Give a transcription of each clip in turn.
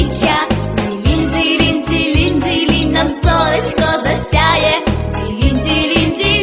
обличчя. Дзілінь, дзілінь, дзілінь, дзілінь, нам сонечко засяє. Дзілінь, дзілінь, дзілінь,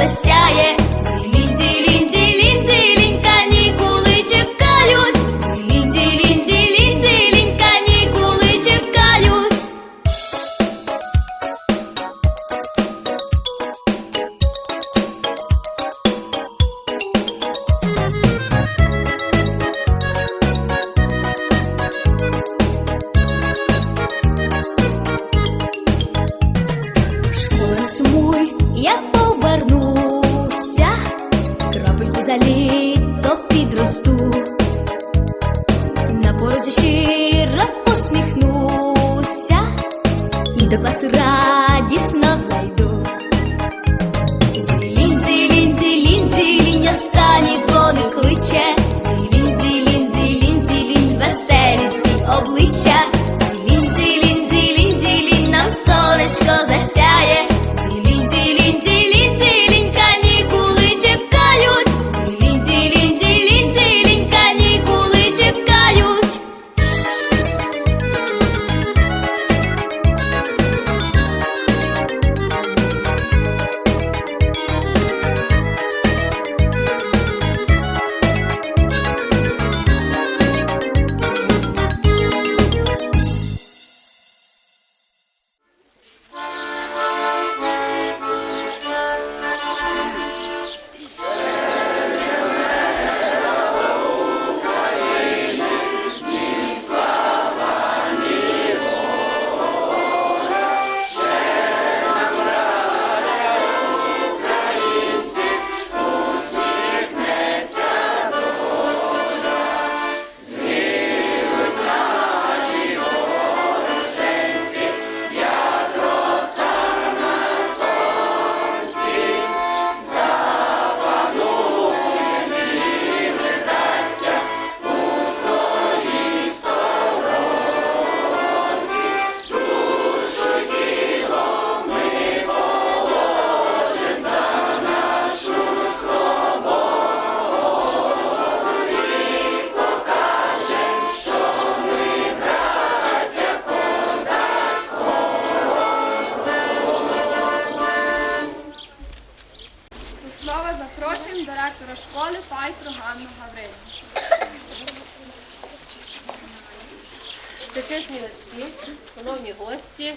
сонечко підросту, на порозі щиро посміхнуся, і до класу радісно зайду. Дзілінь, дзілінь, дзілінь, дзілінь, останній дзвоник кличе. Дзілінь, дзілінь, дзілінь, дзілінь, веселі всі обличчя. Директора школи Пайтру Ганну Гаврилівну. Всечесні отці, шановні гості,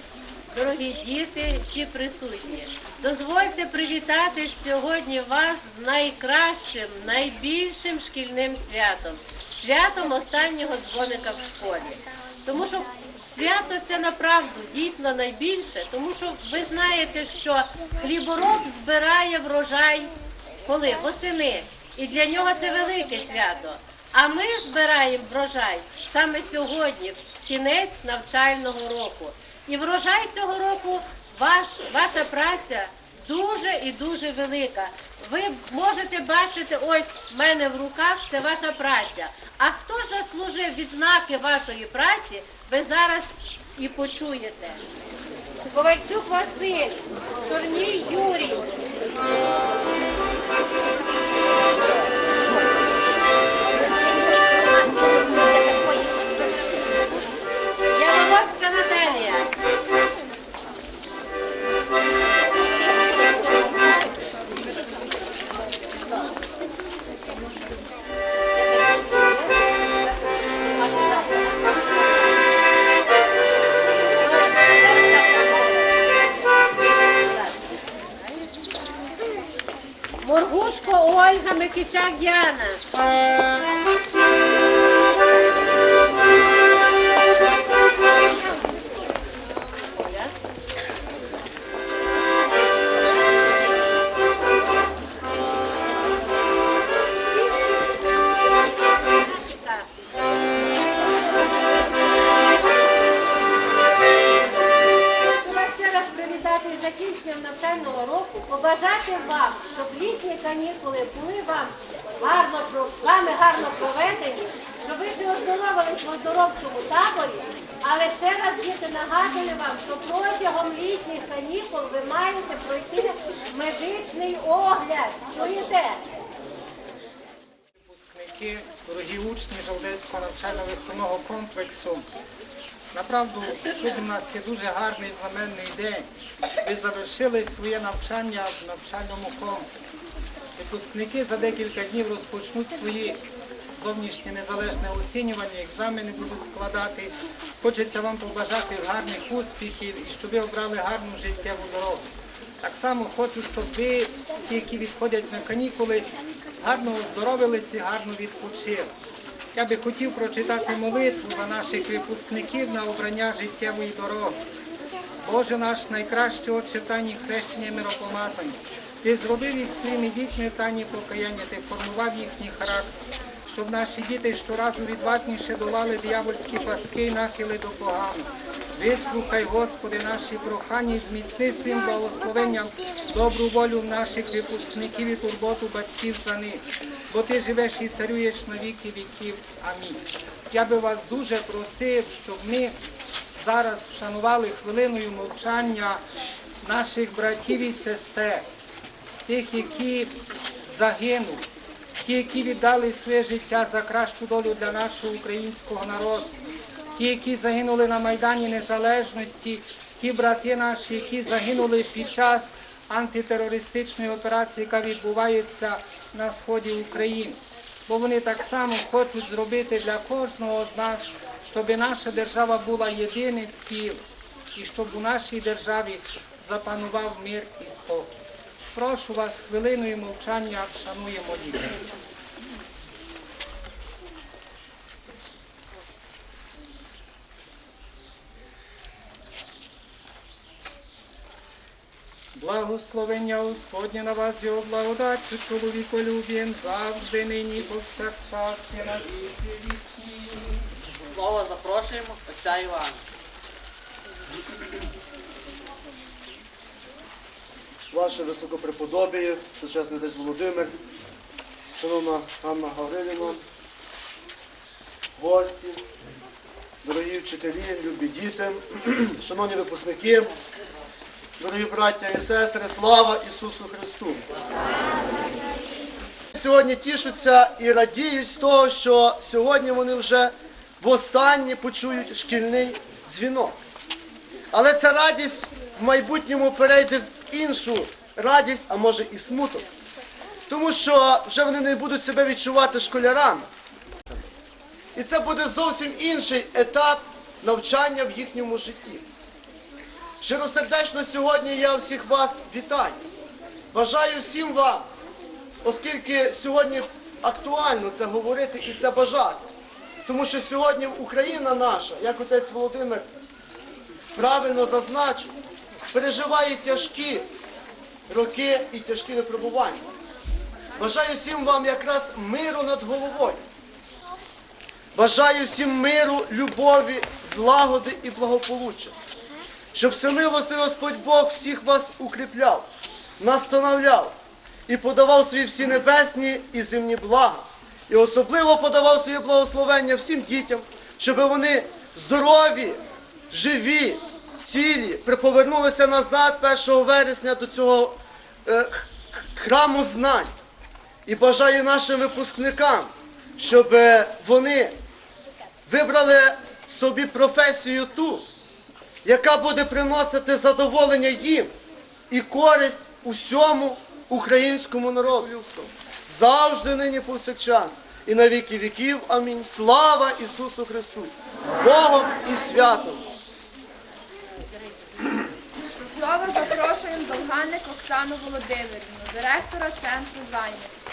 дорогі діти, всі присутні. Дозвольте привітати сьогодні вас з найкращим, найбільшим шкільним святом святом останнього дзвоника в школі. Тому що свято це направду дійсно найбільше, тому що ви знаєте, що хлібороб збирає врожай коли? Восени. І для нього це велике свято. А ми збираємо врожай саме сьогодні, в кінець навчального року. І врожай цього року, ваш, ваша праця дуже і дуже велика. Ви можете бачити, ось в мене в руках це ваша праця. А хто ж заслужив відзнаки вашої праці, ви зараз і почуєте. Ковальчук Василь, Чорній Юрій, Tchau, Thiaguiana. É. канікули були вам гарно вами гарно проведені, щоб ви ще оздоровились в оздоровчому таборі. Але ще раз діти нагадую вам, що протягом літніх канікул ви маєте пройти медичний огляд. Чуєте? Випускники, дорогі учні Жалдецького навчально-виховного комплексу. Направду, сьогодні в нас є дуже гарний знаменний день. Ви завершили своє навчання в навчальному комплексі. Випускники за декілька днів розпочнуть свої зовнішнє незалежне оцінювання, екзамени будуть складати. Хочеться вам побажати гарних успіхів і щоб ви обрали гарну життєву дорогу. Так само хочу, щоб ви, ті, які відходять на канікули, гарно оздоровилися і гарно відпочили. Я би хотів прочитати молитву за наших випускників на обрання життєвої дороги. Боже наш в Тані хрещення миропомазання. Ти зробив їх своїми дітьми Тані покаяння, ти формував їхній характер, щоб наші діти щоразу відважніше долали диявольські пастки і нахили до поганого. Вислухай, Господи, наші прохання і зміцни своїм благословенням добру волю наших випускників і турботу батьків за них, бо ти живеш і царюєш на віки віків. Амінь. Я би вас дуже просив, щоб ми зараз вшанували хвилиною мовчання наших братів і сестер, тих, які загинули, ті, які віддали своє життя за кращу долю для нашого українського народу, ті, які загинули на Майдані Незалежності, ті брати наші, які загинули під час антитерористичної операції, яка відбувається на сході України. Бо вони так само хочуть зробити для кожного з нас, щоб наша держава була єдине ціле, і щоб у нашій державі запанував мир і спокій. Прошу вас хвилиною мовчання вшануємо їх. Благословення Господня на вас, його благодаттю, чоловіколюбієм, завжди, нині, повсякчас, і на віки вічні. Слово запрошуємо отця Івана. Ваше високопреподобіє, сучасний десь Володимир, шановна Анна Гаврилівна, гості, дорогі вчителі, любі діти, шановні випускники, дорогі браття і сестри, слава Ісусу Христу! Сьогодні тішуться і радіють з того, що сьогодні вони вже востаннє почують шкільний дзвінок. Але ця радість в майбутньому перейде іншу радість, а може і смуток. Тому що вже вони не будуть себе відчувати школярами. І це буде зовсім інший етап навчання в їхньому житті. Щиросердечно сьогодні я всіх вас вітаю. Бажаю всім вам, оскільки сьогодні актуально це говорити і це бажати. Тому що сьогодні Україна наша, як отець Володимир правильно зазначив, переживає тяжкі роки і тяжкі випробування. Бажаю всім вам якраз миру над головою. Бажаю всім миру, любові, злагоди і благополуччя. Щоб всемилостий Господь Бог всіх вас укріпляв, настановляв і подавав свої всі небесні і земні блага. І особливо подавав своє благословення всім дітям, щоб вони здорові, живі, цілі, приповернулися назад 1 вересня до цього е, храму знань. І бажаю нашим випускникам, щоб е, вони вибрали собі професію ту, яка буде приносити задоволення їм і користь усьому українському народу. Завжди нині повсякчас і на віки віків. Амінь. Слава Ісусу Христу! З Богом і святом! Слова запрошуємо Долганик Оксану Володимирівну, директора центру зайнятості.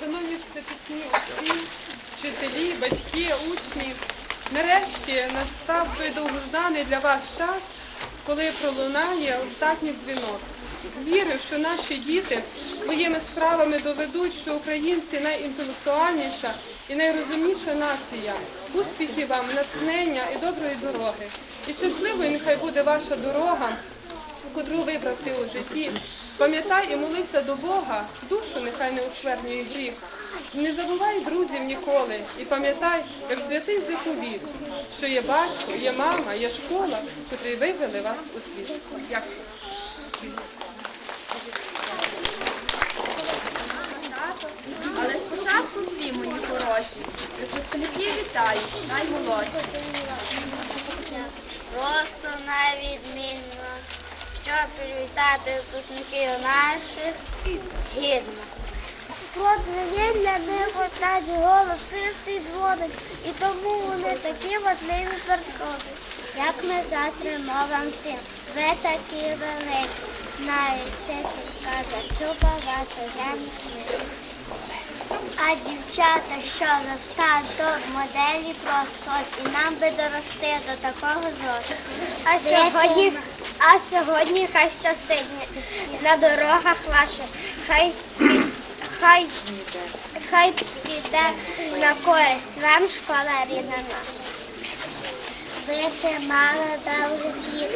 Шановні вчителі, отці, вчителі, батьки, учні, нарешті настав той довгожданий для вас час, коли пролунає останній дзвінок. Вірю, що наші діти своїми справами доведуть, що українці найінтелектуальніша і найрозумніша нація. Успіхів вам, натхнення і доброї дороги. І щасливою нехай буде ваша дорога, котру вибрав ти у житті. Пам'ятай і молися до Бога, душу нехай не осквернює гріх. Не забувай друзів ніколи і пам'ятай, як святий заповіт, що є батько, є мама, є школа, котрі вивели вас у світ. Дякую. Тато, але спочатку всі мої хороші. Випускники вітають, наймолодші. Просто навідмінно, щоб привітати випускників наших гідно. Слово для них останній голосистий дзвоник, і тому вони такі важливі персони. Як ми затримаємо вам всім, ви такі великі, навіть вчителька зачуба вашу границю. А дівчата, що зростануть до моделі просто, і нам би дорости до такого зросту. А сьогодні, а сьогодні хай щастить на дорогах ваших, хай, хай, хай піде на користь вам школа рідна наша. Ви чимало довгих літ,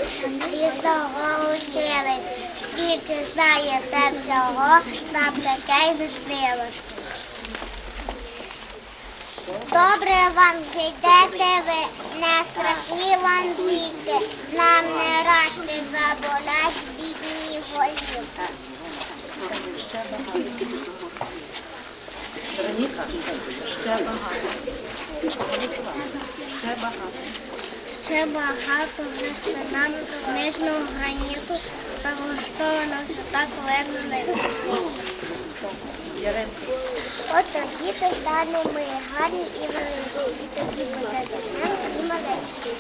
різного учили, скільки знаєте всього, нам таке й можливо. Добре вам вже йдете ви, не страшні вам віки, нам не рашти заболять бідні голівки. Ще багато внесли нам книжного граніту, та влаштовано все так видно на цій От тоді ж станемо ми гарні і великі, і тоді буде і маленькі.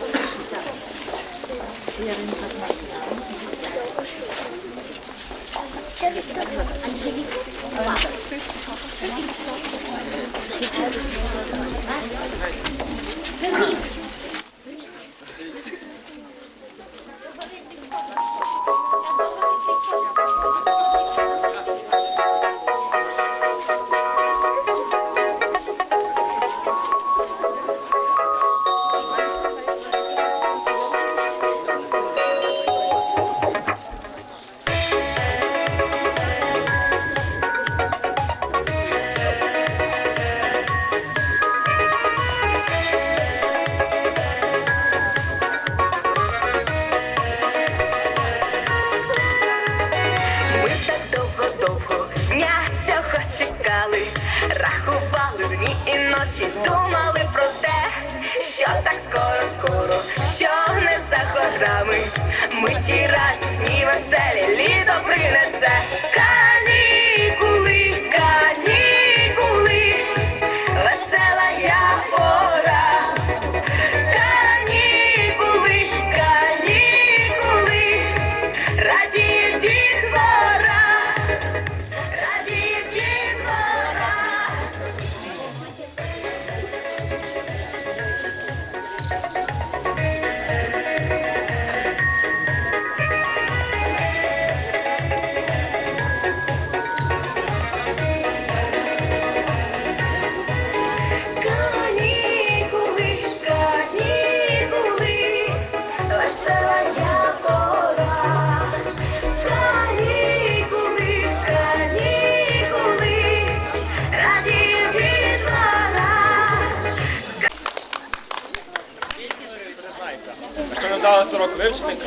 Ми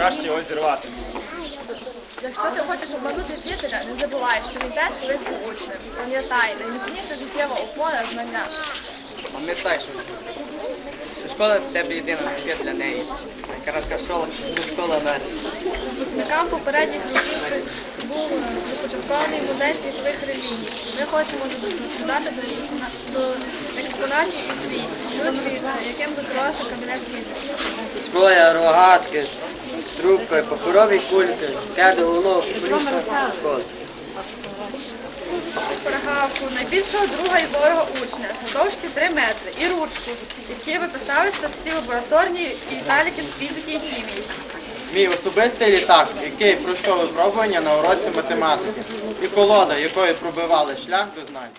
краще його зірвати. Якщо ти хочеш обманути вчителя, не забувай, що він теж колись був учнем. Пам'ятай, найміцніша життєва опора знання. Пам'ятай, що, що школа для тебе єдина є для неї. Найкраща школа це школа мер. Випускникам попередніх років був початкований музей світових релігій. Ми хочемо додати до, експонатів і від яким закривався кабінет вітру. Школа, рогатки, трубки, паперові кульки, кеди головного популіста школи. Перегавку найбільшого друга і ворога учня, завдовжки 3 метри, і ручку, які виписалися всі лабораторні і заліки з фізики і хімії. Мій особистий літак, який пройшов випробування на уроці математики, і колода, якою пробивали шлях до знань.